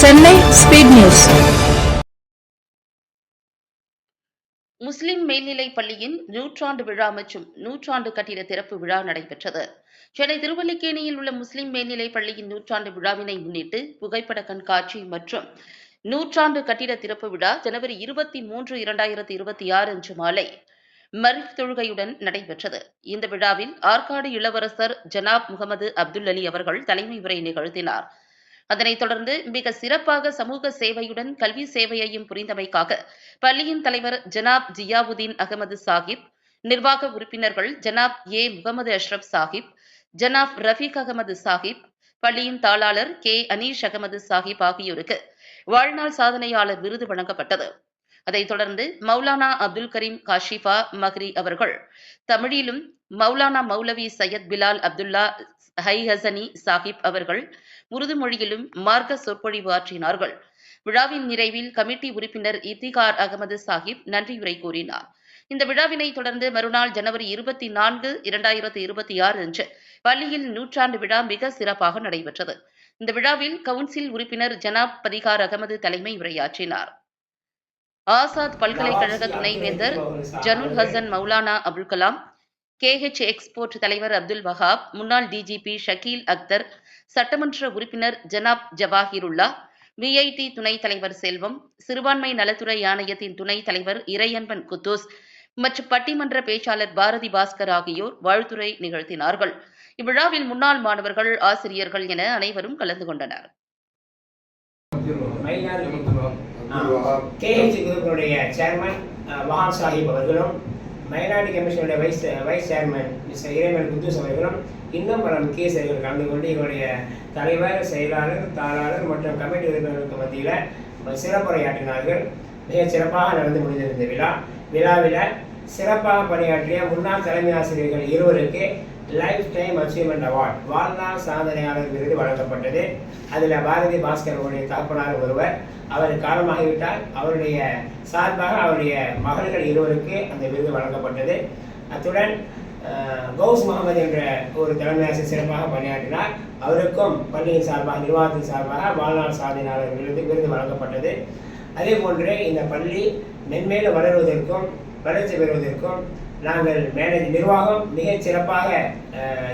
Chennai speed news முஸ்லிம் மேல்நிலைப் பள்ளியின் நூற்றாண்டு விழா மற்றும் நூற்றாண்டு கட்டிட திறப்பு விழா நடைபெற்றது. சென்னை திருவல்லிக்கேணியில் உள்ள முஸ்லிம் மேல்நிலைப் பள்ளியின் நூற்றாண்டு விழாவினை முன்னிட்டு புகைப்பட கண்காட்சி மற்றும் நூற்றாண்டு கட்டிட திறப்பு விழா ஜனவரி இருபத்தி மூன்று இரண்டாயிரத்தி இருபத்தி ஆறு அன்று மாலை மரிஃப் தொழுகையுடன் நடைபெற்றது. இந்த விழாவில் ஆற்காடு இளவரசர் ஜனாப் முகமது அப்துல் அலி அவர்கள் தலைமை உரை நிகழ்த்தினார். அதனைத் தொடர்ந்து மிக சிறப்பாக சமூக சேவையுடன் கல்வி சேவையையும் புரிந்தமைக்காக பள்ளியின் தலைவர் ஜனாப் ஜியாவுதீன் அகமது சாஹிப் நிர்வாக உறுப்பினர்கள் ஜனாப் ஏ. முகமது அஷ்ரப் சாஹிப் ஜனாப் ரஃபீக் அகமது சாஹிப் பள்ளியின் தாளாளர் கே. அனீஷ் அகமது சாஹிப் ஆகியோருக்கு வாழ்நாள் சாதனையாளர் விருது வழங்கப்பட்டது. அதைத் தொடர்ந்து மௌலானா அப்துல் கரீம் காஷிஃபா மஹ்ரி அவர்கள் தமிழிலும் மௌலானா மௌலவி சையத் பிலால் அப்துல்லா ஹை ஹசனி சாஹிப் அவர்கள் உருது மொழியிலும் மார்க்க சொற்பொழிவு ஆற்றினார்கள். விழாவின் நிறைவில் கமிட்டி உறுப்பினர் இத்திகார் அகமது சாஹிப் நன்றியுரை கூறினார். இந்த விழாவினை தொடர்ந்து மறுநாள் ஜனவரி இருபத்தி நான்கு இரண்டாயிரத்தி இருபத்தி ஆறு அன்று பள்ளியில் நூற்றாண்டு விழா மிக சிறப்பாக நடைபெற்றது. இந்த விழாவில் கவுன்சில் உறுப்பினர் ஜனாப் பதிகார் அகமது தலைமை உரையாற்றினார். ஆசாத் பல்கலைக்கழக துணைவேந்தர் ஜனுல் ஹசன் மௌலானா அபுல் கலாம் கேஹெச் எக்ஸ்போர்ட் தலைவர் அப்துல் வஹாப் முன்னாள் டிஜிபி ஷக்கீல் அக்தர் சட்டமன்ற உறுப்பினர் ஜனாப் ஜவாஹிருல்லா விஐடி துணைத் தலைவர் செல்வம் சிறுபான்மை நலத்துறை ஆணையத்தின் துணைத் தலைவர் இறையன்பன் குத்தூஸ் மற்றும் பட்டிமன்ற பேச்சாளர் பாரதி பாஸ்கர் ஆகியோர் வாழ்த்துரை நிகழ்த்தினார்கள். இவ்விழாவில் முன்னாள் மாணவர்கள் ஆசிரியர்கள் என அனைவரும் கலந்து கொண்டனர். சேர்மன் சாஹிப் அவர்களும் மைனாரிட்டி கமிஷனுடைய வைஸ் வைஸ் சேர்மேன் மிஸ்டர் இறைமன் குத்தூஸ் அவர்களும் இன்னும் பல முக்கிய செயல்கள் கலந்து கொண்டு இவருடைய தலைவர் செயலாளர் தாளாளர் மற்றும் கமிட்டி உறுப்பினர்களுக்கு மத்தியில் சிறப்புரையாற்றினார்கள். மிக சிறப்பாக நடந்து முடிந்திருந்த இந்த விழா. விழாவில் சிறப்பாக பணியாற்றிய முன்னாள் தலைமை ஆசிரியர்கள் இருவருக்கு லைஃப் டைம் அச்சீவ்மெண்ட் அவார்ட் வாழ்நாள் சாதனையாளர் விருது வழங்கப்பட்டது. அதில் பாரதி பாஸ்கர் அவருடைய தகப்பனார் ஒருவர். அவர் காலமாகிவிட்டால் அவருடைய சார்பாக அவருடைய மகள்கள் இருவருக்கு அந்த விருது வழங்கப்பட்டது. அத்துடன் கௌஸ் முகமது என்ற ஒரு தலைமை ஆசிரியர் சிறப்பாக பணியாற்றினார். அவருக்கும் பள்ளியின் சார்பாக நிர்வாகத்தின் சார்பாக வாழ்நாள் சாதனையாளர் விருது விருது வழங்கப்பட்டது. அதே போன்று இந்த பள்ளி மென்மேலும் வளருவதற்கும் வளர்ச்சி பெறுவதற்கும் நாங்கள் மேனேஜ் நிர்வாகம் மிகச் சிறப்பாக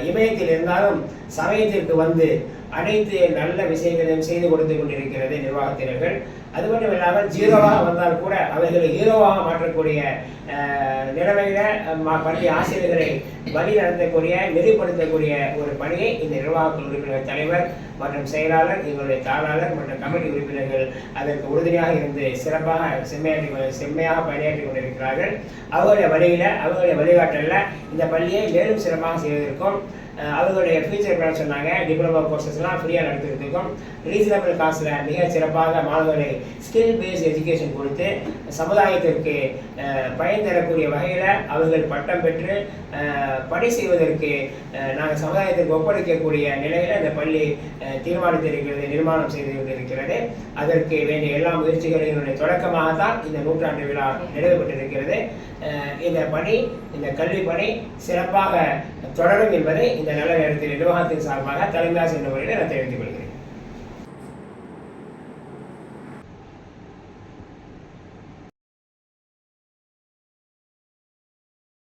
இமயத்தில் இருந்தாலும் சமயத்திற்கு வந்து அனைத்து நல்ல விஷயங்களையும் செய்து கொடுத்து கொண்டிருக்கிறது நிர்வாகத்தினர்கள். அது மட்டும் இல்லாமல் ஜீரோவாக வந்தால் கூட அவர்களை ஹீரோவாக மாற்றக்கூடிய நிலைமையில பள்ளி ஆசிரியர்களை வழி நடத்தக்கூடிய நெறிப்படுத்தக்கூடிய ஒரு பணியை இந்த நிர்வாக உறுப்பினர் தலைவர் மற்றும் செயலாளர் எங்களுடைய தாளாளர் மற்றும் கமிட்டி உறுப்பினர்கள் அதற்கு உறுதுணையாக இருந்து சிறப்பாக செம்மையாற்றி செம்மையாக பணியாற்றி கொண்டிருக்கிறார்கள். அவருடைய வழியில அவர்களுடைய வழிகாட்டலில். இந்த பள்ளியை மேலும் சிறப்பாக செய்வதற்கும் அவர்களுடைய ஃபியூச்சர் பிளான் சொன்னாங்க. டிப்ளமோ கோர்சஸ்லாம் ஃப்ரீயாக நடத்துறதுக்கும் ரீசனபிள் காசில் மிக சிறப்பாக மாணவர்களை ஸ்கில் பேஸ்ட் எஜுகேஷன் கொடுத்து சமுதாயத்திற்கு பயன் தரக்கூடிய வகையில் அவர்கள் பட்டம் பெற்று பணி செய்வதற்கு நாங்கள் சமுதாயத்திற்கு ஒப்படைக்கக்கூடிய நிலையில் இந்த பள்ளி தீர்மானித்திருக்கிறது நிர்மாணம் செய்து கொண்டிருக்கிறது அதற்கு வேண்டிய எல்லா முயற்சிகளினுடைய தொடக்கமாகத்தான் இந்த நூற்றாண்டு விழா நிறைவேற்றப்பட்டிருக்கிறது இந்த பணி இந்த கல்வி பணி சிறப்பாக தொடரும் என்பதை இந்த நல்ல நேரத்தில் நிர்வாகத்தின் சார்பாக தலைமையாசிரியர் முறையில் நான் தெரிவித்துக் கொள்கிறேன்.